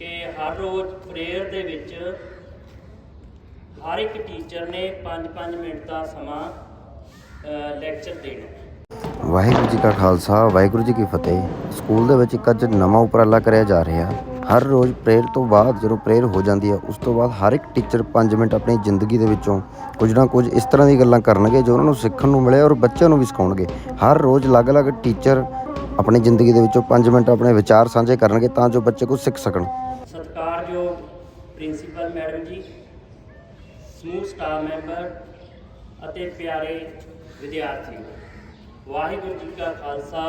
ਕਿ ਹਰ ਰੋਜ਼ ਪ੍ਰੇਅਰ ਦੇ ਵਿੱਚ ਹਰ ਇੱਕ ਟੀਚਰ ਨੇ 5-5 ਮਿੰਟ ਦਾ ਸਮਾਂ ਲੈਕਚਰ ਦੇਣਾ। ਵਾਹਿਗੁਰੂ ਜੀ ਕਾ ਖਾਲਸਾ, ਵਾਹਿਗੁਰੂ ਜੀ ਕੀ ਫਤਿਹ। ਸਕੂਲ ਦੇ ਵਿੱਚ ਇੱਕ ਅੱਜ ਨਵਾਂ ਉਪਰਾਲਾ ਕਰਿਆ ਜਾ ਰਿਹਾ। ਹਰ ਰੋਜ਼ ਪ੍ਰੇਅਰ ਤੋਂ ਬਾਅਦ ਜਦੋਂ ਪ੍ਰੇਅਰ ਹੋ ਜਾਂਦੀ ਹੈ, ਉਸ ਤੋਂ ਬਾਅਦ ਹਰ ਇੱਕ ਟੀਚਰ 5 ਮਿੰਟ ਆਪਣੀ ਜ਼ਿੰਦਗੀ ਦੇ ਵਿੱਚੋਂ ਕੁਝ ਨਾ ਕੁਝ ਇਸ ਤਰ੍ਹਾਂ ਦੀ ਗੱਲਾਂ ਕਰਨਗੇ ਜੋ ਉਹਨਾਂ ਨੂੰ ਸਿੱਖਣ ਨੂੰ ਮਿਲੇ ਔਰ ਬੱਚਿਆਂ ਨੂੰ ਵੀ ਸਿਖਾਉਣਗੇ। ਹਰ ਰੋਜ਼ ਅਲੱਗ-ਅਲੱਗ ਟੀਚਰ ਆਪਣੀ ਜ਼ਿੰਦਗੀ ਦੇ ਵਿੱਚੋਂ 5 ਮਿੰਟ ਆਪਣੇ ਵਿਚਾਰ ਸਾਂਝੇ ਕਰਨਗੇ ਤਾਂ ਜੋ ਬੱਚੇ ਕੁਝ ਸਿੱਖ ਸਕਣ। ਪ੍ਰਿੰਸੀਪਲ ਮੈਡਮ ਜੀ, ਸਮੂਹ ਸਟਾਫ ਮੈਂਬਰ ਅਤੇ ਪਿਆਰੇ ਵਿਦਿਆਰਥੀ, ਵਾਹਿਗੁਰੂ ਜੀ ਕਾ ਖਾਲਸਾ,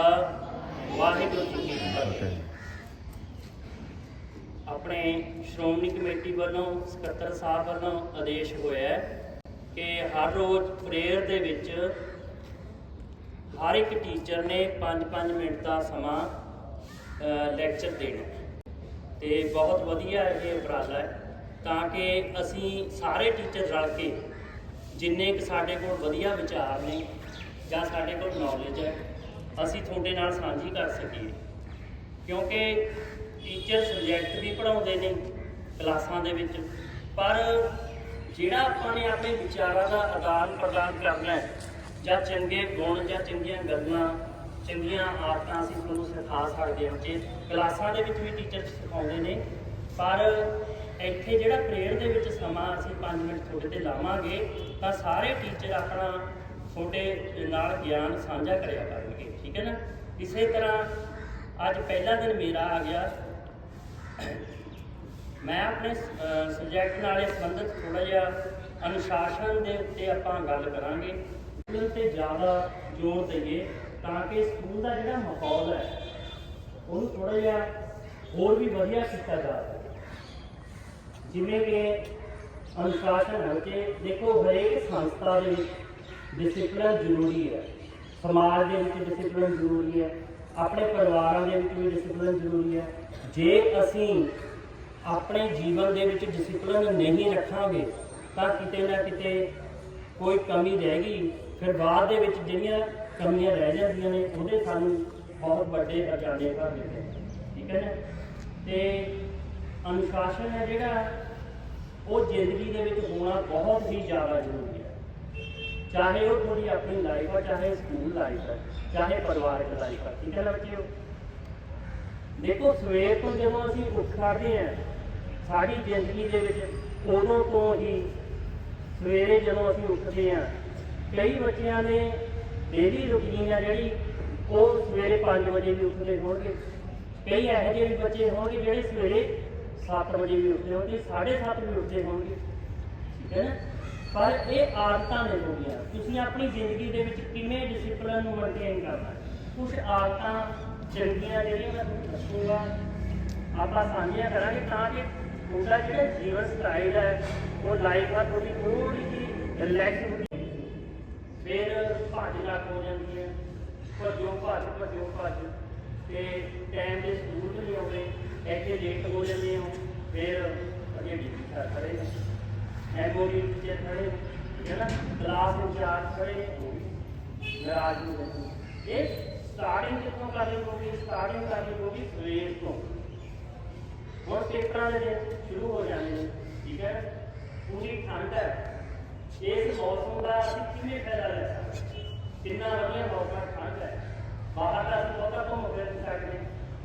ਵਾਹਿਗੁਰੂ ਜੀ ਕੀ ਫਤਿਹ ਆਪਣੇ ਸ਼੍ਰੋਮਣੀ ਕਮੇਟੀ ਵੱਲੋਂ, ਸਕੱਤਰ ਸਾਹਿਬ ਵੱਲੋਂ ਆਦੇਸ਼ ਹੋਇਆ ਕਿ ਹਰ ਰੋਜ਼ ਪ੍ਰੇਅਰ ਦੇ ਵਿੱਚ ਹਰ ਇੱਕ ਟੀਚਰ ਨੇ 5-5 ਮਿੰਟ ਦਾ ਸਮਾਂ ਲੈਕਚਰ ਦੇਣਾ ਹੈ। ਤੇ ਬਹੁਤ ਵਧੀਆ ਇਹ ਉਪਰਾਲਾ ਹੈ ਤਾਂ ਕਿ ਅਸੀਂ ਸਾਰੇ ਟੀਚਰ ਰਲ ਕੇ ਜਿੰਨੇ ਕੁ ਸਾਡੇ ਕੋਲ ਵਧੀਆ ਵਿਚਾਰ ਨੇ ਜਾਂ ਸਾਡੇ ਕੋਲ ਨੌਲੇਜ ਹੈ, ਅਸੀਂ ਤੁਹਾਡੇ ਨਾਲ ਸਾਂਝੀ ਕਰ ਸਕੀਏ। ਕਿਉਂਕਿ ਟੀਚਰ ਸਬਜੈਕਟ ਵੀ ਪੜ੍ਹਾਉਂਦੇ ਨੇ ਕਲਾਸਾਂ ਦੇ ਵਿੱਚ, ਪਰ ਜਿਹੜਾ ਆਪਾਂ ਨੇ ਆਪਣੇ ਵਿਚਾਰਾਂ ਦਾ ਆਦਾਨ ਪ੍ਰਦਾਨ ਕਰਨਾ ਹੈ, ਜਾਂ ਚੰਗੇ ਗੁਣ ਜਾਂ ਚੰਗੀਆਂ ਗੱਲਾਂ, ਚੰਗੀਆਂ ਆਦਤਾਂ ਅਸੀਂ ਤੁਹਾਨੂੰ ਸਿਖਾ ਸਕਦੇ ਹਾਂ ਕਿ ਕਲਾਸਾਂ ਦੇ ਵਿੱਚ ਵੀ ਟੀਚਰ ਸਿਖਾਉਂਦੇ ਨੇ, ਪਰ ਇੱਥੇ ਜਿਹੜਾ ਪ੍ਰੇਅਰ ਦੇ ਵਿੱਚ ਸਮਾਂ ਅਸੀਂ 5 ਮਿੰਟ ਤੁਹਾਡੇ ਤੇ ਲਾਵਾਂਗੇ, ਤਾਂ ਸਾਰੇ ਟੀਚਰ ਆਪਣਾ ਤੁਹਾਡੇ ਨਾਲ ਗਿਆਨ ਸਾਂਝਾ ਕਰਿਆ ਕਰਨਗੇ, ਠੀਕ ਹੈ ਨਾ? ਇਸੇ ਤਰ੍ਹਾਂ ਅੱਜ ਪਹਿਲਾ ਦਿਨ ਮੇਰਾ ਆ ਗਿਆ। ਮੈਂ ਆਪਣੇ ਸਬਜੈਕਟ ਨਾਲ ਸੰਬੰਧਿਤ ਥੋੜਾ ਜਿਹਾ ਅਨੁਸ਼ਾਸਨ ਦੇ ਉੱਤੇ ਆਪਾਂ ਗੱਲ ਕਰਾਂਗੇ। ਉਹਦੇ ਤੇ ਜ਼ਿਆਦਾ ਜ਼ੋਰ ਦਈਏ ਤਾਂ ਕਿ ਸਕੂਲ ਦਾ ਜਿਹੜਾ ਮਾਹੌਲ ਹੈ, ਉਹਨੂੰ ਥੋੜਾ ਜਿਹਾ ਹੋਰ ਵੀ ਵਧੀਆ ਕੀਤਾ ਜਾ ਸਕੇ। ਜਿਵੇਂ ਕਿ ਅਨੁਸ਼ਾਸਨ ਹੈ ਕਿ ਦੇਖੋ ਹਰੇਕ ਸੰਸਥਾ ਦੇ ਵਿੱਚ ਡਿਸਪਲਿਨ ਜ਼ਰੂਰੀ ਹੈ। ਸਮਾਜ ਦੇ ਵਿੱਚ ਡਿਸਪਲਿਨ ਜ਼ਰੂਰੀ ਹੈ। ਆਪਣੇ ਪਰਿਵਾਰਾਂ ਦੇ ਵਿੱਚ ਵੀ ਡਿਸਪਲਿਨ ਜ਼ਰੂਰੀ ਹੈ। ਜੇ ਅਸੀਂ ਆਪਣੇ ਜੀਵਨ ਦੇ ਵਿੱਚ ਡਿਸਪਲਿਨ ਨਹੀਂ ਰੱਖਾਂਗੇ, ਤਾਂ ਕਿਤੇ ਨਾ ਕਿਤੇ ਕੋਈ ਕਮੀ ਰਹਿ ਗਈ। ਫਿਰ ਬਾਅਦ ਦੇ ਵਿੱਚ ਜਿਹੜੀਆਂ ਕਮੀਆਂ ਰਹਿ ਜਾਂਦੀਆਂ ਨੇ, ਉਹਦੇ ਸਾਨੂੰ ਬਹੁਤ ਵੱਡੇ ਹਰਜਾਨੇ ਭਰਨੇ ਪੈਂਦੇ ਠੀਕ ਹੈ ਨਾ? ਤੇ ਅਨੁਸ਼ਾਸਨ ਹੈ ਜਿਹੜਾ ਉਹ ਜ਼ਿੰਦਗੀ ਦੇ ਵਿੱਚ ਹੋਣਾ ਬਹੁਤ ਹੀ ਜ਼ਿਆਦਾ ਜ਼ਰੂਰੀ ਹੈ। ਚਾਹੇ ਉਹ ਤੁਹਾਡੀ ਆਪਣੀ ਲਾਈਫ ਹੈ ਚਾਹੇ ਸਕੂਲ ਲਾਈਫ ਹੈ ਚਾਹੇ ਪਰਿਵਾਰਕ ਲਾਈਫ ਹੈ ਠੀਕ ਹੈ ਨਾ ਬੱਚਿਓ? ਦੇਖੋ, ਸਵੇਰ ਤੋਂ ਜਦੋਂ ਅਸੀਂ ਉੱਠ ਖੜਦੇ ਹਾਂ ਸਾਡੀ ਜ਼ਿੰਦਗੀ ਦੇ ਵਿੱਚ ਉਦੋਂ ਤੋਂ ਹੀ ਸਵੇਰੇ ਜਦੋਂ ਅਸੀਂ ਉੱਠਦੇ ਹਾਂ, ਕਈ ਬੱਚਿਆਂ ਨੇ ਡੇਲੀ ਰੁਟੀਨ ਆ ਜਿਹੜੀ ਉਹ ਸਵੇਰੇ 5 ਵਜੇ ਵੀ ਉੱਠਦੇ ਹੋਣਗੇ। ਕਈ ਇਹੋ ਜਿਹੇ ਵੀ ਬੱਚੇ ਹੋਣਗੇ ਜਿਹੜੇ ਸਵੇਰੇ 7 ਵਜੇ ਵੀ ਉੱਠਦੇ ਹੋਣਗੇ 7:30 ਵੀ ਉੱਠਦੇ ਹੋਣਗੇ। ਠੀਕ ਹੈ ਨਾ? ਪਰ ਇਹ ਆਦਤਾਂ ਨੇ ਹੋਗੀਆਂ ਤੁਸੀਂ ਆਪਣੀ ਜ਼ਿੰਦਗੀ ਦੇ ਵਿੱਚ ਕਿਵੇਂ ਡਿਸਪਲਨ ਨੂੰ ਮੇਨਟੇਨ ਕਰਨਾ ਕੁਝ ਆਦਤਾਂ ਚੰਗੀਆਂ ਜਿਹੜੀਆਂ ਮੈਂ ਤੁਹਾਨੂੰ ਦੱਸੂਗਾ। ਆਪਾਂ ਸਾਂਝੀਆਂ ਕਰਾਂਗੇ ਤਾਂ ਕਿ ਤੁਹਾਡਾ ਜਿਹੜਾ ਜੀਵਨ ਸਟਾਈਲ ਹੈ, ਉਹ ਲਾਈਫ ਆ, ਤੁਹਾਡੀ ਥੋੜੀ ਜਿਹੀ ਰਿਲੈਕਸ ਹੁੰਦੀ ਫਿਰ ਭੱਜ ਲੱਗ ਹੋ ਜਾਂਦੀ ਹੈ। ਭੱਜੋ, ਭੱਜ ਭੱਜੋ, ਭੱਜ। ਤੇ ਟਾਈਮ ਦੇ ਇੱਥੇ ਲੇਟ ਹੋ ਜਾਂਦੇ ਹੋ ਫਿਰ ਅਜੇ ਵੀ ਖੜੇ ਨੇ ਐਮਓਡੀ ਟੀਚਰ ਖੜੇ ਨੇ, ਠੀਕ ਹੈ ਨਾ ਕਲਾਸ ਇੰਚਾਰਜ ਖੜੇ ਨੇ, ਉਹ ਵੀ ਨਾਰਾਜ਼ ਹੋ ਜਾਂਦੇ ਨੇ। ਇਹ ਸਟਾਰਟਿੰਗ ਕਿੱਥੋਂ ਕਰਨੀ ਪਊਗੀ ਸਟਾਰਟਿੰਗ ਕਰਨੀ ਪਊਗੀ ਸਵੇਰ ਤੋਂ ਹੁਣ ਪੇਪਰਾਂ ਦੇ ਦਿਨ ਸ਼ੁਰੂ ਹੋ ਜਾਣੇ ਨੇ ਠੀਕ ਹੈ ਪੂਰੀ ਠੰਡ ਹੈ ਇਸ ਮੌਸਮ ਦਾ ਅਸੀਂ ਕਿਵੇਂ ਫਾਇਦਾ ਲੈ ਸਕਦੇ ਹਾਂ? ਕਿੰਨਾ ਵਧੀਆ ਮੌਸਮ ਹੈ, ਠੰਡ ਹੈ ਬਾਹਰ ਦਾ ਅਸੀਂ ਬਹੁਤਾ ਘੁੰਮ ਫਿਰ ਨਹੀਂ ਸਕਦੇ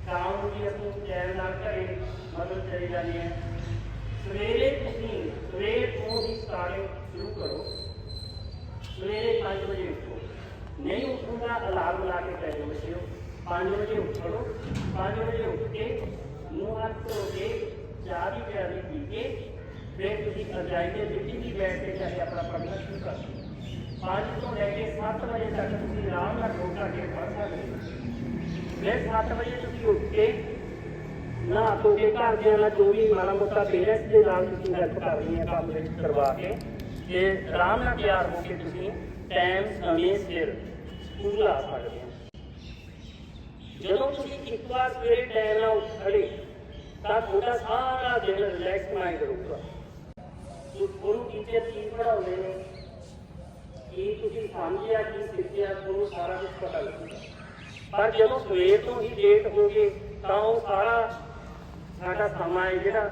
ਸ਼ਾਮ ਨੂੰ ਵੀ ਅਸੀਂ ਚੈਨ ਨਾਲ ਘਰੇ ਮਤਲਬ ਚਲੇ ਜਾਂਦੇ ਹਾਂ। ਸਵੇਰੇ ਤੁਸੀਂ, ਸਵੇਰ ਤੋਂ ਹੀ ਸਟਾਰਟਿੰਗ ਸ਼ੁਰੂ ਕਰੋ। ਸਵੇਰੇ 5 ਵਜੇ ਉੱਠੋ। ਨਹੀਂ ਉੱਠੂਗਾ ਅਲਾਰਮ ਲਾ ਕੇ ਪੈ ਜਾਓ ਬੱਚਿਓ। 5 ਵਜੇ ਉੱਠੋ। 5 ਵਜੇ ਉੱਠ ਕੇ ਮੂੰਹ ਹੱਥ ਧੋ ਕੇ, ਚਾਹ ਦੀ ਪਿਆਲੀ ਪੀ ਕੇ, ਫਿਰ ਤੁਸੀਂ ਅਜਾਈ ਦੇ ਵਿੱਚ ਹੀ ਬੈਠ ਕੇ ਚਾਹੇ ਆਪਣਾ ਪੜ੍ਹਨਾ ਸ਼ੁਰੂ ਕਰ ਦਿਓ। 5 ਤੋਂ ਲੈ ਕੇ 7 ਵਜੇ ਤੱਕ ਤੁਸੀਂ ਆਰਾਮ ਨਾਲ ਦੋ ਘੰਟੇ ਪੜ੍ਹ ਸਕਦੇ ਹੋ। ਫਿਰ 7 ਵਜੇ ਤੁਸੀਂ ਉੱਠ ਕੇ ਨਾ ਤੁਹਾਡੇ ਘਰ ਦੇ ਨਾਲ ਜੋ ਵੀ ਮਾੜਾ ਮੋਟਾ ਪੇਰੈਂਟਸ ਦੇ ਨਾਲ ਤੁਸੀਂ ਹੈਲਪ ਕਰਨੀ ਹੈ, ਕੰਮ ਵਿੱਚ ਕਰਵਾ ਕੇ, ਤੇ ਆਰਾਮ ਨਾਲ ਤਿਆਰ ਹੋ ਕੇ ਤੁਸੀਂ ਟਾਈਮ ਸਮੇਂ ਸਿਰ ਸਕੂਲ ਆ ਸਕਦੇ ਹੋ। ਜਦੋਂ ਤੁਸੀਂ ਇੱਕ ਵਾਰ ਸਵੇਰੇ ਟਾਈਮ ਨਾਲ ਉੱਠ ਖੜੇ, ਤਾਂ ਤੁਹਾਡਾ ਸਾਰਾ ਦਿਨ ਰਿਲੈਕਸ ਮਾਈਂਡ ਰਹੂਗਾ। ਗੁਰੂ ਟੀਚਰ ਕੀ ਪੜਾਉਂਦੇ ਨੇ ਕੀ ਤੁਸੀਂ ਸਮਝਿਆ, ਕੀ ਸਿੱਖਿਆ, ਤੁਹਾਨੂੰ ਸਾਰਾ ਕੁਝ ਪਤਾ ਲੱਗੂਗਾ। ਪਰ ਜਦੋਂ ਸਵੇਰ ਤੋਂ ਹੀ ਲੇਟ ਹੋ ਗਏ, ਤਾਂ ਉਹ ਸਾਰਾ ਸਾਡਾ ਸਮਾਂ ਹੈ ਜਿਹੜਾ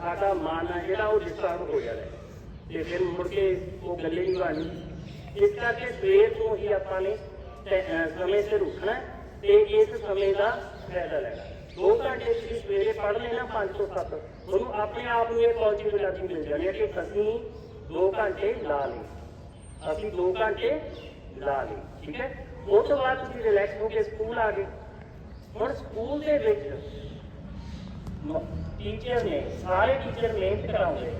ਸਾਡਾ ਮਨ ਹੈ ਜਿਹੜਾ ਉਹ ਡਿਸਟਰਬ ਹੋ ਜਾਂਦਾ ਤੇ ਫਿਰ ਮੁੜ ਕੇ ਉਹ ਗੱਲੇ ਨਹੀਂ ਬਣਨੀ ਇਸ ਕਰਕੇ ਸਵੇਰ ਤੋਂ ਹੀ ਆਪਾਂ ਨੇ ਸਮੇਂ ਸਿਰ ਉੱਠਣਾ ਤੇ ਇਸ ਸਮੇਂ ਦਾ ਫਾਇਦਾ ਲੈਣਾ ਦੋ ਘੰਟੇ ਤੁਸੀਂ ਸਵੇਰੇ ਪੜ ਲੈਣਾ 507 ਤੁਹਾਨੂੰ ਆਪਣੇ ਆਪ ਨੂੰ ਇਹ ਪੋਜ਼ਿਟਿਵਿਟੀ ਮਿਲ ਜਾਣੀ ਹੈ ਕਿ ਅਸੀਂ 2 ਘੰਟੇ ਲਾ ਲਈ ਅਸੀਂ 2 ਘੰਟੇ ਲਾ ਲਈ ਠੀਕ ਹੈ? ਉਸ ਤੋਂ ਬਾਅਦ ਤੁਸੀਂ ਰਿਲੈਕਸ ਹੋ ਕੇ ਸਕੂਲ ਆ ਗਏ। ਹੁਣ ਸਕੂਲ ਦੇ ਵਿੱਚ ਟੀਚਰ ਨੇ ਸਾਰੇ ਟੀਚਰ ਮਿਹਨਤ ਕਰਾਉਂਦੇ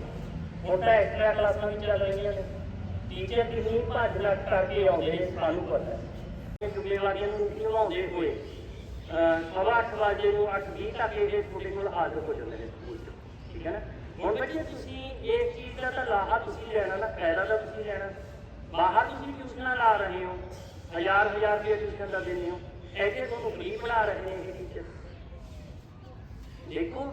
ਹੁਣ ਤਾਂ ਐਕਸਟਰਾ ਕਲਾਸਾਂ ਵੀ ਚੱਲ ਰਹੀਆਂ ਨੇ। ਟੀਚਰ ਕਿੰਨੀ ਭੱਜ ਲੱਗ ਕਰਕੇ ਆਉਂਦੇ ਨੇ ਸਾਨੂੰ ਪਤਾ। ਹੈ ਇਹ ਜ਼ਿੰਮੇਵਾਰੀਆਂ ਨੂੰ ਨਿਭਾਉਂਦੇ ਹੋਏ ਸਵਾ ਅੱਠ ਵਜੇ ਨੂੰ 8:20 ਤੱਕ ਇਹ ਤੁਹਾਡੇ ਕੋਲ ਹਾਜ਼ਰ ਹੋ ਜਾਂਦੇ ਨੇ ਸਕੂਲ 'ਚ। ਠੀਕ ਹੈ ਨਾ? ਹੁਣ ਬੱਚੇ ਤੁਸੀਂ ਇਸ ਚੀਜ਼ ਦਾ ਤਾਂ ਲਾਹਾ ਤੁਸੀਂ ਲੈਣਾ ਨਾ ਫਾਇਦਾ ਤਾਂ ਤੁਸੀਂ ਲੈਣਾ। ਬਾਹਰ ਤੁਸੀਂ ਟਿਊਸ਼ਨਾਂ ਲਾ ਰਹੇ ਹੋ। ਹਜ਼ਾਰ ਹਜ਼ਾਰ ਰੁਪਏ ਟਿਊਸ਼ਨ ਦਾ ਦਿੰਦੇ ਹੋ। ਐਸੇ ਤੁਹਾਨੂੰ ਫ੍ਰੀ ਪੜ੍ਹਾ ਰਹੇ ਨੇ ਇਹ ਟੀਚਰ ਦੇਖੋ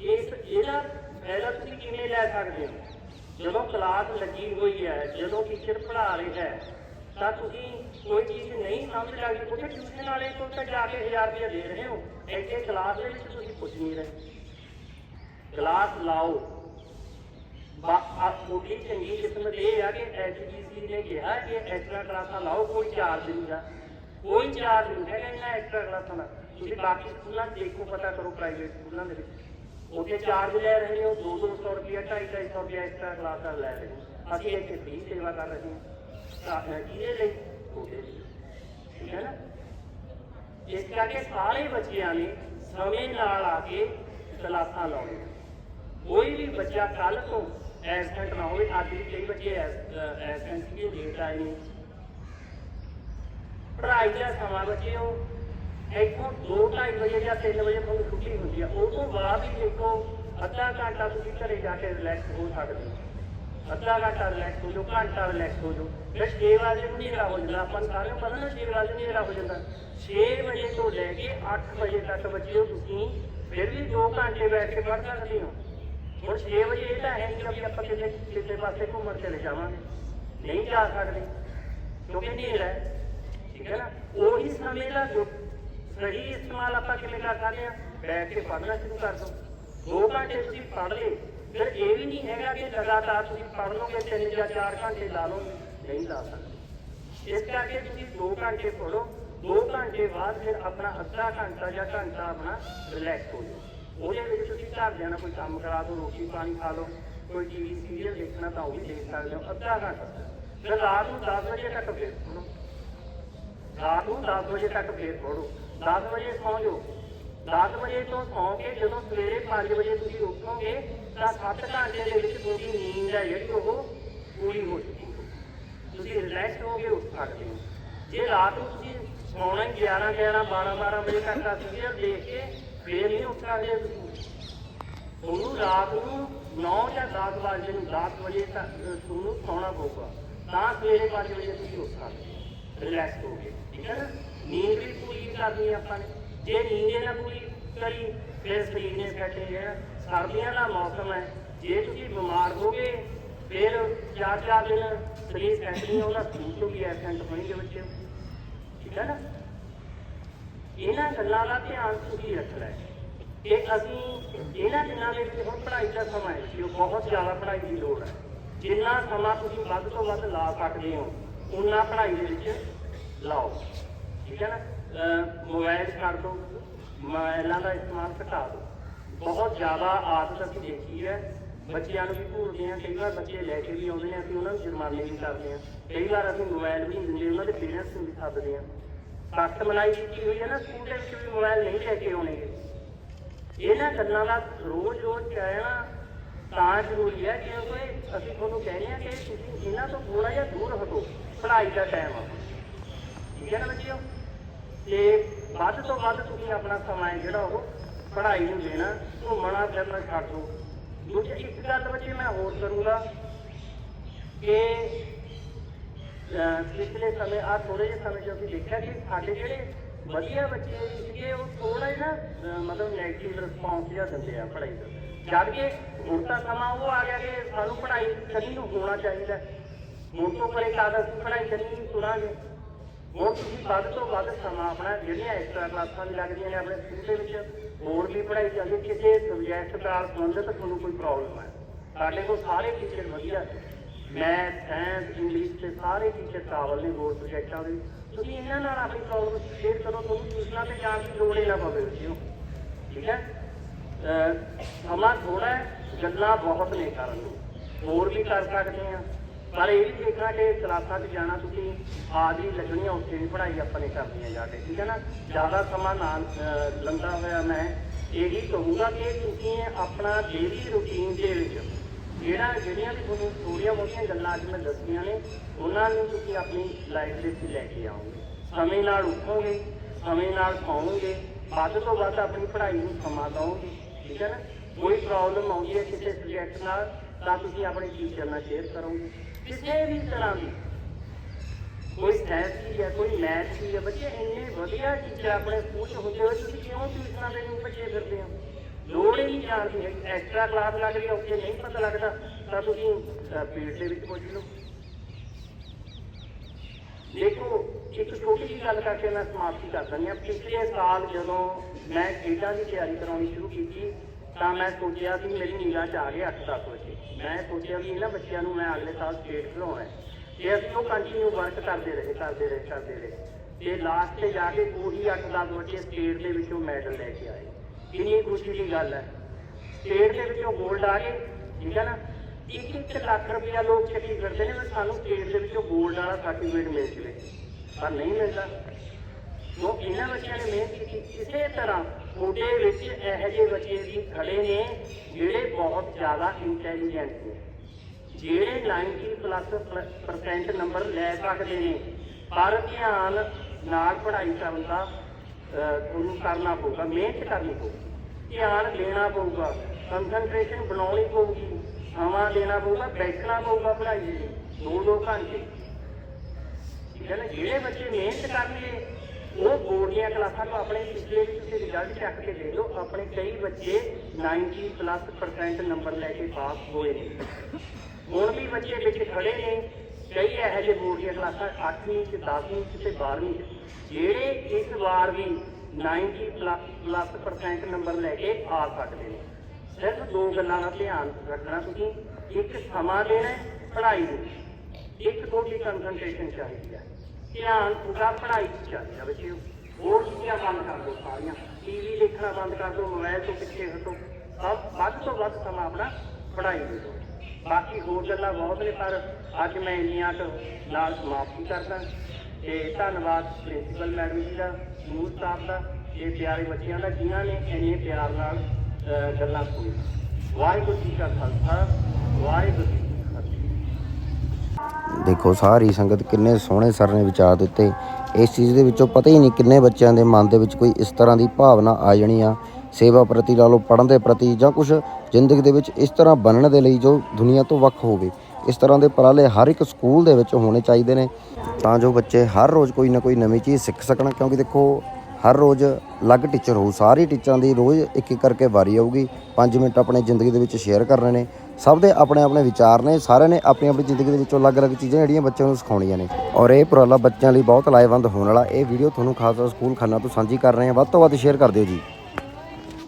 ਇਸ ਇਹਦਾ ਫਾਇਦਾ ਤੁਸੀਂ ਕਿਵੇਂ ਲੈ ਸਕਦੇ ਹੋ? ਜਦੋਂ ਕਲਾਸ ਲੱਗੀ ਹੋਈ ਹੈ, ਜਦੋਂ ਟੀਚਰ ਪੜ੍ਹਾ ਰਿਹਾ ਹੈ, ਤਾਂ ਤੁਸੀਂ ਕੋਈ ਚੀਜ਼ ਨਹੀਂ ਸਮਝ ਲੱਗਦੀ ਉੱਥੇ ਟਿਊਸ਼ਨ ਵਾਲੇ ਕੋਲ ਤਾਂ ਜਾ ਕੇ 1000 ਰੁਪਏ ਦੇ ਰਹੇ ਹੋ। ਇੱਥੇ ਕਲਾਸ ਦੇ ਵਿੱਚ ਤੁਸੀਂ ਕੁਝ ਨਹੀਂ ਰਹੇ। ਕਲਾਸ ਲਾਓ। ਬਾ ਆ ਮੁੱਢਲੀ ਚੰਗੀ ਕਿਸਮਤ ਇਹ ਆ ਕਿ ਐਚਜੀਸੀ ਨੇ ਕਿਹਾ ਕਿ ਐਕਸਟਰਾ ਕਲਾਸਾਂ ਲਾਓ ਕੋਈ ਚਾਰਜ ਨਹੀਂ ਦਾ ਕੋਈ ਚਾਰਜ ਨਹੀਂ ਹੈਗਾ ਇਹਨਾਂ ਐਕਸਟਰਾ ਕਲਾਸਾਂ ਦਾ ਤੁਸੀਂ ਬਾਕੀ ਸਕੂਲਾਂ 'ਚ ਦੇਖੋ ਪਤਾ ਕਰੋ ਪ੍ਰਾਈਵੇਟ ਸਕੂਲਾਂ ਦੇ ਵਿੱਚ ਉੱਥੇ ਚਾਰਜ ਲੈ ਰਹੇ ਹੋ 2-200 ਰੁਪਏ 250 ਰੁਪਏ ਐਕਸਟਰਾ ਕਲਾਸਾਂ ਲੈ ਰਹੇ ਹੋ ਅਸੀਂ ਇੱਥੇ ਫ੍ਰੀ ਸੇਵਾ ਕਰ ਰਹੇ ਹਾਂ ਤਾਂ, ਅਹ, ਕਿਹਦੇ ਲਈ ਤੁਹਾਡੇ ਲਈ ਠੀਕ ਹੈ ਨਾ ਇਸ ਕਰਕੇ ਸਾਰੇ ਬੱਚਿਆਂ ਨੇ ਸਮੇਂ ਨਾਲ ਆ ਕੇ ਕਲਾਸਾਂ ਲਾਉਣੀਆਂ ਕੋਈ ਵੀ ਬੱਚਾ ਕੱਲ ਤੋਂ ਐਬਸੈਂਟ ਨਾ ਹੋਵੇ, ਅੱਜ ਵੀ ਕਈ ਬੱਚੇ ਐਬਸੈਂਟ ਸੀਗੇ ਲੇਟ ਆਏ ਨੇ ਪੜ੍ਹਾਈ ਦਾ ਸਮਾਂ ਬੱਚਿਓ ਇੱਥੋਂ 2:30 ਵਜੇ ਜਾਂ 3 ਵਜੇ ਤੁਹਾਨੂੰ ਛੁੱਟੀ ਹੁੰਦੀ ਆ। ਉਹ ਤੋਂ ਬਾਅਦ ਹੀ ਦੇਖੋ, ਅੱਧਾ ਘੰਟਾ ਤੁਸੀਂ ਘਰੇ ਜਾ ਕੇ ਰਿਲੈਕਸ ਹੋ ਸਕਦੇ ਹੋ। ਅੱਧਾ ਘੰਟਾ ਰਿਲੈਕਸ ਹੋ ਜਾਓ, ਘੰਟਾ ਰਿਲੈਕਸ ਹੋ ਜਾਓ। ਫਿਰ 6 ਵਜੇ ਨੂੰ ਹਨੇਰਾ ਹੋ ਜਾਂਦਾ। ਆਪਾਂ ਨੂੰ ਸਾਰਿਆਂ ਨੂੰ ਪਤਾ ਨਾ 6 ਵਜੇ ਹਨੇਰਾ ਹੋ ਜਾਂਦਾ। 6 ਵਜੇ ਤੋਂ ਲੈ ਕੇ 8 ਵਜੇ ਤੱਕ ਬੱਚਿਓ ਤੁਸੀਂ ਫਿਰ ਵੀ 2 ਘੰਟੇ ਬੈਠ ਕੇ ਪੜ੍ਹ ਸਕਦੇ ਹੋ। ਹੁਣ 6 ਵਜੇ ਇਹ ਤਾਂ ਹੈ ਨਹੀਂ ਕਿ ਆਪਾਂ ਕਿਸੇ ਕਿਸੇ ਪਾਸੇ ਘੁੰਮਣ ਚਲੇ ਜਾਵਾਂਗੇ ਨਹੀਂ ਜਾ ਸਕਦੇ ਕਿਉਂਕਿ ਹਨੇਰਾ ਹੈ ਠੀਕ ਹੈ ਨਾ ਉਹੀ ਸਮੇਂ ਦਾ ਜੋ ਸਹੀ ਇਸਤੇਮਾਲ ਆਪਾਂ ਕਿਵੇਂ ਕਰ ਸਕਦੇ ਆ ਬੈਠ ਕੇ ਪੜ੍ਹਨਾ ਸ਼ੁਰੂ ਕਰ ਦੋ ਦੋ ਘੰਟੇ ਤੁਸੀਂ ਪੜ੍ਹ ਲਏ ਫਿਰ ਇਹ ਵੀ ਨਹੀਂ ਹੈਗਾ ਕਿ ਲਗਾਤਾਰ ਤੁਸੀਂ ਪੜ੍ਹ ਲਓਗੇ ਤਿੰਨ ਜਾਂ ਚਾਰ ਘੰਟੇ ਲਾ ਲਓ ਨਹੀਂ ਲਾ ਸਕਦੇ ਇਸ ਕਰਕੇ ਤੁਸੀਂ 2 ਘੰਟੇ ਪੜੋ 2 ਘੰਟੇ ਬਾਅਦ ਫਿਰ ਆਪਣਾ ਅੱਧਾ ਘੰਟਾ ਜਾਂ ਘੰਟਾ ਆਪਣਾ ਰਿਲੈਕਸ ਹੋ ਜਾਓ ਉਹਦੇ ਵਿੱਚ ਤੁਸੀਂ ਘਰਦਿਆਂ ਨਾਲ ਕੋਈ ਕੰਮ ਕਰਾ ਦਿਓ ਰੋਟੀ ਪਾਣੀ ਖਾ ਲਓ, ਕੋਈ ਟੀਵੀ ਸੀਰੀਅਲ ਦੇਖਣਾ ਤਾਂ ਉਹ ਵੀ ਦੇਖ ਸਕਦੇ ਹੋ, ਅੱਧਾ ਘੰਟਾ। ਫਿਰ ਰਾਤ ਨੂੰ 10 ਵਜੇ ਤੱਕ ਫਿਰ ਪੜ੍ਹੋ। ਰਾਤ ਨੂੰ 10 ਵਜੇ ਤੱਕ ਫੇਰ ਪੜੋ 10 ਵਜੇ ਸੌਂ ਜਾਓ। 10 ਵਜੇ ਤੋਂ ਸੌਂ ਕੇ ਜਦੋਂ ਸਵੇਰੇ 5 ਵਜੇ ਤੁਸੀਂ ਉੱਠੋਗੇ, ਤਾਂ 7 ਘੰਟੇ ਦੇ ਵਿੱਚ ਤੁਹਾਡੀ ਨੀਂਦ ਹੈ ਜਿਹੜੀ ਉਹ ਪੂਰੀ ਹੋ ਚੁੱਕੀ ਤੁਸੀਂ ਰਿਲੈਕਸ ਹੋ ਕੇ ਉੱਠ ਸਕਦੇ ਹੋ। ਜੇ ਰਾਤ ਨੂੰ ਤੁਸੀਂ ਸੌਣਾ ਹੀ 11 11 12 12 ਵਜੇ ਤੱਕ ਦਾ ਸੀਰੀਅਲ ਦੇਖ ਕੇ ਫੇਰ ਨਹੀਂ ਉੱਠ ਸਕਦੇ ਤੁਸੀਂ। ਤੁਹਾਨੂੰ ਰਾਤ ਨੂੰ 9 ਜਾਂ 10 ਵਜੇ ਨੂੰ 10 ਵਜੇ ਤੱਕ ਤੁਹਾਨੂੰ ਸੌਣਾ ਪਊਗਾ। ਤਾਂ ਸਵੇਰੇ 5 ਵਜੇ ਤੁਸੀਂ ਉੱਠ ਸਕਦੇ ਹੋ। ਰਿਲੈਕਸ ਹੋ ਗਏ। ਠੀਕ ਹੈ ਨਾ? ਨੀਂਦ ਵੀ ਪੂਰੀ ਕਰਨੀ ਆਪਾਂ ਨੇ। ਜੇ ਨੀਂਦ ਇਹ ਨਾ ਪੂਰੀ ਕਰੀ, ਫਿਰ ਸਰੀਰ ਨੇ ਸੈੱਟ ਹੈ ਸਰਦੀਆਂ ਦਾ ਮੌਸਮ ਹੈ। ਜੇ ਤੁਸੀਂ ਬਿਮਾਰ ਹੋਗੇ, ਫਿਰ ਚਾਰ ਚਾਰ ਦਿਨ ਸਰੀਰ ਸੈੱਟ ਨਹੀਂ ਹੋਣਾ ਸਕੂਲ ਤੋਂ ਵੀ ਐਬਸੈਂਟ ਹੋਣਗੇ ਬੱਚੇ ਠੀਕ ਹੈ ਨਾ? ਇਹਨਾਂ ਗੱਲਾਂ ਦਾ ਧਿਆਨ ਤੁਸੀਂ ਰੱਖਣਾ ਹੈ। ਕਿ ਅਸੀਂ ਇਹਨਾਂ ਦਿਨਾਂ ਦੇ ਵਿੱਚ ਹੁਣ ਪੜ੍ਹਾਈ ਦਾ ਸਮਾਂ ਹੈ ਜੋ ਬਹੁਤ ਜ਼ਿਆਦਾ ਪੜ੍ਹਾਈ ਦੀ ਲੋੜ ਹੈ। ਜਿੰਨਾ ਸਮਾਂ ਤੁਸੀਂ ਵੱਧ ਤੋਂ ਵੱਧ ਲਾ ਸਕਦੇ ਹੋ ਉਨਾ ਪੜ੍ਹਾਈ ਦੇ ਵਿੱਚ ਲਾਓ। ਠੀਕ ਹੈ ਨਾ? ਅਹ ਮੋਬਾਈਲ ਛੱਡ ਦਿਓ ਮੋਬਾਈਲਾਂ ਦਾ ਇਸਤੇਮਾਲ ਘਟਾ ਦਿਓ ਬਹੁਤ ਜ਼ਿਆਦਾ ਆਦਤ ਅਸੀਂ ਦੇਖੀ ਹੈ। ਬੱਚਿਆਂ ਨੂੰ ਵੀ ਭੁੱਲਦੇ ਹਾਂ, ਕਈ ਵਾਰ ਬੱਚੇ ਲੈ ਕੇ ਵੀ ਆਉਂਦੇ ਨੇ, ਅਸੀਂ ਉਹਨਾਂ ਨੂੰ ਜੁਰਮਾਨੇ ਵੀ ਕਰਦੇ ਹਾਂ। ਕਈ ਵਾਰ ਅਸੀਂ ਮੋਬਾਈਲ ਵੀ ਦਿੰਦੇ, ਉਹਨਾਂ ਦੇ ਪੇਰੈਂਟਸ ਨੂੰ ਵੀ ਸੱਦਦੇ ਹਾਂ। ਸਖਤ ਮਨਾਈ ਕੀਤੀ ਹੋਈ ਹੈ ਨਾ, ਸਕੂਲ ਦੇ ਵਿੱਚ ਵੀ ਮੋਬਾਈਲ ਨਹੀਂ ਲੈ ਕੇ ਆਉਣੇ। ਇਹਨਾਂ ਗੱਲਾਂ ਦਾ ਰੋਜ਼-ਰੋਜ਼ ਕਹਿਣਾ ਤਾਂ ਜ਼ਰੂਰੀ ਹੈ ਕਿਉਂਕਿ ਅਸੀਂ ਤੁਹਾਨੂੰ ਕਹਿੰਦੇ ਹਾਂ ਕਿ ਤੁਸੀਂ ਇਹਨਾਂ ਤੋਂ ਥੋੜਾ ਜਿਹਾ ਦੂਰ ਹਟੋ, ਪੜ੍ਹਾਈ ਦਾ ਟਾਈਮ ਆ। ਠੀਕ ਹੈ ਨਾ ਬੱਚਿਓ? ਤੇ ਵੱਧ ਤੋਂ ਵੱਧ ਤੁਸੀਂ ਆਪਣਾ ਸਮਾਂ ਜਿਹੜਾ ਉਹ ਪੜ੍ਹਾਈ ਨੂੰ ਦੇਣਾ, ਘੁੰਮਣਾ, ਫਿਰਨਾ ਛੱਡ ਦਿਓ। ਦੂਜੀ ਇੱਕ ਗੱਲ ਬੱਚੇ, ਮੈਂ ਹੋਰ ਕਰੂੰਗਾ ਕਿ ਪਿਛਲੇ ਸਮੇਂ ਆ ਥੋੜੇ ਜਿਹੇ ਸਮੇਂ 'ਚ ਅਸੀਂ ਦੇਖਿਆ ਕਿ ਸਾਡੇ ਜਿਹੜੇ ਵਧੀਆ ਬੱਚੇ ਸੀਗੇ, ਉਹ ਥੋੜਾ ਜਿਹਾ ਨਾ ਮਤਲਬ ਨੈਗੇਟਿਵ ਰਿਸਪੌਂਸ ਜਿਹਾ ਦਿੰਦੇ ਆ ਪੜ੍ਹਾਈ ਦਾ। ਜਦ ਕਿ ਹੁਣ ਤਾਂ ਸਮਾਂ ਉਹ ਆ ਗਿਆ ਕਿ ਸਾਨੂੰ ਪੜ੍ਹਾਈ ਕਰਨੀ ਨੂੰ ਹੋਣਾ ਚਾਹੀਦਾ। ਹੁਣ ਤੋਂ ਪਰੇ ਕਾਦ ਅਸੀਂ ਪੜ੍ਹਾਈ ਕਰਨੀ ਨਹੀਂ ਸੁਣਾਂਗੇ ਹੁਣ ਤੁਸੀਂ ਵੱਧ ਤੋਂ ਵੱਧ ਸਮਾਂ ਆਪਣਾ ਜਿਹੜੀਆਂ ਐਕਸਟਰਾ ਕਲਾਸਾਂ ਵੀ ਲੱਗਦੀਆਂ ਨੇ ਆਪਣੇ ਸਕੂਲ ਦੇ ਵਿੱਚ, ਹੋਰ ਵੀ ਪੜ੍ਹਾਈ ਚੱਲਦੀ ਕਿਸੇ ਸਬਜੈਕਟ ਨਾਲ ਸੰਬੰਧਿਤ ਤੁਹਾਨੂੰ ਕੋਈ ਪ੍ਰੋਬਲਮ ਹੈ। ਸਾਡੇ ਕੋਲ ਸਾਰੇ ਟੀਚਰ ਵਧੀਆ ਨੇ ਮੈਥ ਸਾਇੰਸ ਇੰਗਲਿਸ਼ ਤੇ ਸਾਰੇ ਟੀਚਰ ਕਾਬਲ ਨੇ ਹੋਰ ਸਬਜੈਕਟਾਂ ਦੇ। ਤੁਸੀਂ ਇਹਨਾਂ ਨਾਲ ਆਪਣੀ ਪ੍ਰੋਬਲਮ ਸ਼ੇਅਰ ਕਰੋ ਤੁਹਾਨੂੰ ਟਿਊਸ਼ਨਾਂ ਤੇ ਜਾਣ ਦੀ ਲੋੜ ਹੀ ਨਾ ਪਵੇ ਬੱਚਿਓ। ਠੀਕ ਹੈ? ਸਮਾਂ ਥੋੜਾ ਹੈ ਗੱਲਾਂ ਬਹੁਤ ਨੇ ਕਰਨ ਨੂੰ। ਹੋਰ ਵੀ ਕਰ ਸਕਦੇ ਆ ਪਰ ਇਹ ਵੀ ਦੇਖਣਾ ਕਿ ਕਲਾਸਾਂ 'ਚ ਜਾਣਾ ਤੁਸੀਂ ਹਾਜ਼ਰੀ ਲੱਗਣੀਆਂ ਉੱਥੇ ਦੀ ਪੜ੍ਹਾਈ ਆਪਾਂ ਨੇ ਕਰਨੀ ਆ ਜਾ ਕੇ। ਠੀਕ ਹੈ ਨਾ? ਜ਼ਿਆਦਾ ਸਮਾਂ ਨਾ ਅਹ, ਲੰਘਦਾ ਹੋਇਆ ਮੈਂ ਇਹੀ ਕਹੂੰਗਾ ਕਿ ਤੁਸੀਂ ਆਪਣਾ ਡੇਲੀ ਰੂਟੀਨ ਦੇ ਵਿੱਚ ਜਿਹੜਾ ਜਿਹੜੀਆਂ ਵੀ ਤੁਹਾਨੂੰ ਥੋੜੀਆਂ ਬਹੁਤੀਆਂ ਗੱਲਾਂ ਅੱਜ ਮੈਂ ਦੱਸੀਆਂ ਨੇ, ਉਹਨਾਂ ਨੂੰ ਤੁਸੀਂ ਆਪਣੀ ਲਾਈਫ ਦੇ ਵਿੱਚ ਲੈ ਕੇ ਆਓਗੇ। ਸਮੇਂ ਨਾਲ ਉੱਠੋਗੇ, ਸਮੇਂ ਨਾਲ ਸੌਂਗੇ ਵੱਧ ਤੋਂ ਵੱਧ ਆਪਣੀ ਪੜ੍ਹਾਈ ਨੂੰ ਸਮਾਂ ਦਿਓਗੇ, ਠੀਕ ਹੈ ਨਾ? ਕੋਈ ਪ੍ਰੋਬਲਮ ਆਉਂਦੀ ਹੈ ਕਿਸੇ ਸਬਜੈਕਟ ਨਾਲ, ਤਾਂ ਤੁਸੀਂ ਆਪਣੇ ਟੀਚਰ ਨਾਲ ਸ਼ੇਅਰ ਕਰੋਗੇ। ਕਿਸੇ ਵੀ ਤਰ੍ਹਾਂ ਦੀ। ਕੋਈ ਸਾਇੰਸ ਦੀ ਹੈ, ਕੋਈ ਮੈਥ ਦੀ ਹੈ, ਬੱਚੇ ਇੰਨੇ ਵਧੀਆ ਟੀਚਰ ਆਪਣੇ ਸਕੂਲ 'ਚ ਹੁੰਦੇ ਹੋਏ, ਤੁਸੀਂ ਕਿਉਂ ਟਿਊਸ਼ਨਾਂ ਦੇ ਨੂੰ ਬੱਚੇ ਫਿਰਦੇ ਹੋ? ਲੋੜ ਹੀ ਨਹੀਂ ਜਾਣਦੀ ਹੈ ਐਕਸਟਰਾ ਕਲਾਸ ਲੱਗ ਰਹੀ ਹੈ ਉੱਥੇ ਨਹੀਂ ਪਤਾ ਲੱਗਦਾ। ਤਾਂ ਤੁਸੀਂ ਪੀਰੀਅਡ ਦੇ ਵਿੱਚ ਪੁੱਛ ਲਓ। ਦੇਖੋ, ਇੱਕ ਛੋਟੀ ਜਿਹੀ ਗੱਲ ਕਰਕੇ ਮੈਂ ਸਮਾਪਤੀ ਕਰ ਦਿੰਦੀ ਹਾਂ। ਪਿਛਲੇ ਸਾਲ ਜਦੋਂ ਮੈਂ ਖੇਡਾਂ ਦੀ ਤਿਆਰੀ ਕਰਾਉਣੀ ਸ਼ੁਰੂ ਕੀਤੀ, ਤਾਂ ਮੈਂ ਸੋਚਿਆ ਕਿ ਮੇਰੀ ਨਿਗਾਹ 'ਚ ਆ ਗਏ 8-10 ਵਜੇ। ਮੈਂ ਸੋਚਿਆ ਵੀ ਇਹਨਾਂ ਬੱਚਿਆਂ ਨੂੰ ਮੈਂ ਅਗਲੇ ਸਾਲ ਸਟੇਟ ਖਿਲਾਉਣਾ ਹੈ। ਤੇ ਅਸੀਂ ਉਹ ਕੰਟੀਨਿਊ ਵਰਕ ਕਰਦੇ ਰਹੇ ਕਰਦੇ ਰਹੇ ਕਰਦੇ ਰਹੇ। ਤੇ ਲਾਸਟ ਤੇ ਜਾ ਕੇ ਉਹੀ 8-10 ਬੱਚੇ ਸਟੇਟ ਦੇ ਵਿੱਚੋਂ ਮੈਡਲ ਲੈ ਕੇ ਆਏ। ਕਿੰਨੀ ਖੁਸ਼ੀ ਦੀ ਗੱਲ ਹੈ। ਸਟੇਟ ਦੇ ਵਿੱਚੋਂ ਗੋਲਡ ਆ ਗਏ ਠੀਕ ਹੈ ਨਾ? ਇੱਕ ਇੱਕ ਲੱਖ ਰੁਪਇਆ ਲੋਕ ਚੱਕੀ ਕਰਦੇ ਨੇ ਵੀ ਸਾਨੂੰ ਸਟੇਟ ਦੇ ਵਿੱਚੋਂ ਗੋਲਡ ਵਾਲਾ ਸਰਟੀਫਿਕੇਟ ਮਿਲ ਜਵੇ। ਪਰ ਨਹੀਂ ਮਿਲਦਾ। ਉਹ ਇਹਨਾਂ ਬੱਚਿਆਂ ਨੇ ਮਿਹਨਤ ਕੀਤੀ। ਇਸੇ ਤਰ੍ਹਾਂ ਤੁਹਾਡੇ ਵਿੱਚ ਇਹੋ ਜਿਹੇ ਬੱਚੇ ਵੀ ਖੜੇ ਨੇ ਜਿਹੜੇ ਬਹੁਤ ਜ਼ਿਆਦਾ ਇੰਟੈਲੀਜੈਂਟ ਨੇ। ਜਿਹੜੇ 90 ਪਲੱਸ ਪਰਸੈਂਟ ਨੰਬਰ ਲੈ ਸਕਦੇ ਨੇ। ਪਰ ਧਿਆਨ ਨਾਲ ਪੜ੍ਹਾਈ ਕਰਨ ਦਾ ਅਹ, ਤੁਹਾਨੂੰ ਕਰਨਾ ਪਊਗਾ ਮਿਹਨਤ ਕਰਨੀ ਪਊਗੀ। ਧਿਆਨ ਦੇਣਾ ਪਊਗਾ ਕੰਸੰਟ੍ਰੇਸ਼ਨ ਬਣਾਉਣੀ ਪਊਗੀ ਸਮਾਂ ਦੇਣਾ ਪਊਗਾ, ਬੈਠਣਾ ਪਊਗਾ ਪੜ੍ਹਾਈ ਲਈ, ਦੋ ਦੋ ਘੰਟੇ ਠੀਕ ਜਿਹੜੇ ਬੱਚੇ ਮਿਹਨਤ ਕਰਨਗੇ ਉਹ ਬੋਰਡ ਦੀਆਂ ਕਲਾਸਾਂ ਤੋਂ ਆਪਣੇ ਪਿਛਲੇ ਵੀ ਤੁਸੀਂ ਰਿਜ਼ਲਟ ਚੱਕ ਕੇ ਦੇਖ ਲਓ ਆਪਣੇ ਕਈ ਬੱਚੇ 90 ਪਲੱਸ ਪਰਸੈਂਟ ਨੰਬਰ ਲੈ ਕੇ ਪਾਸ ਹੋਏ ਨੇ। ਹੁਣ ਵੀ ਬੱਚੇ ਵਿੱਚ ਖੜੇ ਨੇ, ਕਈ ਇਹੋ ਜਿਹੇ ਬੋਰਡ ਦੀਆਂ ਕਲਾਸਾਂ 8ਵੀਂ ਚ 10ਵੀਂ ਚ ਤੇ 12ਵੀਂ ਚ। ਜਿਹੜੇ ਇਸ ਵਾਰ ਵੀ 90 ਪਲੱਸ ਪਰਸੈਂਟ ਨੰਬਰ ਲੈ ਕੇ ਆ ਸਕਦੇ ਨੇ। ਸਿਰਫ ਦੋ ਗੱਲਾਂ ਦਾ ਧਿਆਨ ਰੱਖਣਾ ਤੁਸੀਂ। ਇੱਕ ਸਮਾਂ ਦੇਣਾ ਪੜ੍ਹਾਈ ਨੂੰ। ਇੱਕ ਤੁਹਾਡੀ ਕੰਸੰਟ੍ਰੇਸ਼ਨ ਚਾਹੀਦੀ ਹੈ। ਧਿਆਨ ਤੁਹਾਡਾ ਪੜ੍ਹਾਈ 'ਚ ਚਾਹੀਦਾ ਬੱਚਿਓ। ਹੋਰ ਚੀਜ਼ਾਂ ਬੰਦ ਕਰ ਦਿਓ ਸਾਰੀਆਂ। ਟੀਵੀ ਦੇਖਣਾ ਬੰਦ ਕਰ ਦਿਓ ਮੋਬਾਈਲ ਤੋਂ ਪਿੱਛੇ ਹਟੋ। ਸਭ ਵੱਧ ਤੋਂ ਵੱਧ ਸਮਾਂ ਆਪਣਾ ਪੜ੍ਹਾਈ ਦੇ ਦਿਓ। ਬਾਕੀ ਹੋਰ ਗੱਲਾਂ ਬਹੁਤ ਨੇ, ਪਰ ਅੱਜ ਮੈਂ ਇੰਨੀਆਂ ਕੁ ਨਾਲ ਸਮਾਪਤੀ ਕਰਦਾ। ਤੇ ਧੰਨਵਾਦ ਪ੍ਰਿੰਸੀਪਲ ਮੈਡਮ ਜੀ ਦਾ ਸਮੂਹ ਸਟਾਫ ਦਾ, ਇਹ ਪਿਆਰੇ ਬੱਚਿਆਂ ਦਾ, ਜਿਨ੍ਹਾਂ ਨੇ ਇੰਨੇ ਪਿਆਰ ਨਾਲ ਗੱਲਾਂ ਸੁਣੀਆਂ। ਵਾਹਿਗੁਰੂ ਜੀ ਕਾ ਖਾਲਸਾ, ਵਾਹਿਗੁਰੂ ਜੀ ਦੇਖੋ, ਸਾਰੀ ਸੰਗਤ ਕਿੰਨੇ ਸੋਹਣੇ ਸਰ ਨੇ ਵਿਚਾਰ ਦਿੱਤੇ। ਇਸ ਚੀਜ਼ ਦੇ ਵਿੱਚੋਂ ਪਤਾ ਹੀ ਨਹੀਂ ਕਿੰਨੇ ਬੱਚਿਆਂ ਦੇ ਮਨ ਦੇ ਵਿੱਚ ਕੋਈ ਇਸ ਤਰ੍ਹਾਂ ਦੀ ਭਾਵਨਾ ਆ ਜਾਣੀ ਆ। ਸੇਵਾ ਪ੍ਰਤੀ ਲਾ ਲਓ, ਪੜ੍ਹਨ ਦੇ ਪ੍ਰਤੀ ਜਾਂ ਕੁਝ ਜ਼ਿੰਦਗੀ ਦੇ ਵਿੱਚ ਇਸ ਤਰ੍ਹਾਂ ਬਣਨ ਦੇ ਲਈ ਜੋ ਦੁਨੀਆ ਤੋਂ ਵੱਖ ਹੋਵੇ। ਇਸ ਤਰ੍ਹਾਂ ਦੇ ਉਪਰਾਲੇ ਹਰ ਇੱਕ ਸਕੂਲ ਦੇ ਵਿੱਚ ਹੋਣੇ ਚਾਹੀਦੇ ਨੇ। ਤਾਂ ਜੋ ਬੱਚੇ ਹਰ ਰੋਜ਼ ਕੋਈ ਨਾ ਕੋਈ ਨਵੀਂ ਚੀਜ਼ ਸਿੱਖ ਸਕਣ, ਕਿਉਂਕਿ ਦੇਖੋ, ਹਰ ਰੋਜ਼ ਅਲੱਗ ਟੀਚਰ ਹੋਊ, ਸਾਰੇ ਟੀਚਰਾਂ ਦੀ ਰੋਜ਼ ਇੱਕ ਇੱਕ ਕਰਕੇ ਵਾਰੀ ਆਊਗੀ। 5 ਮਿੰਟ ਆਪਣੇ ਜ਼ਿੰਦਗੀ ਦੇ ਵਿੱਚ ਸ਼ੇਅਰ ਕਰਨੇ ਨੇ। ਸਭ ਦੇ ਆਪਣੇ ਆਪਣੇ ਵਿਚਾਰ ਨੇ, ਸਾਰਿਆਂ ਨੇ ਆਪਣੀ ਆਪਣੀ ਜ਼ਿੰਦਗੀ ਦੇ ਵਿੱਚੋਂ ਅਲੱਗ-ਅਲੱਗ ਚੀਜ਼ਾਂ ਜਿਹੜੀਆਂ ਬੱਚਿਆਂ ਨੂੰ ਸਿਖਾਉਣੀਆਂ ਨੇ। ਔਰ ਇਹ ਉਪਰਾਲਾ ਬੱਚਿਆਂ ਲਈ ਬਹੁਤ ਲਾਹੇਵੰਦ ਹੋਣ ਵਾਲਾ, ਇਹ ਵੀਡੀਓ ਤੁਹਾਨੂੰ ਖਾਸ ਤੌਰ ਸਕੂਲ ਖੰਨਾ ਤੋਂ ਸਾਂਝੀ ਕਰ ਰਹੇ ਹਾਂ। ਵੱਧ ਤੋਂ ਵੱਧ ਸ਼ੇਅਰ ਕਰ ਦਿਓ ਜੀ।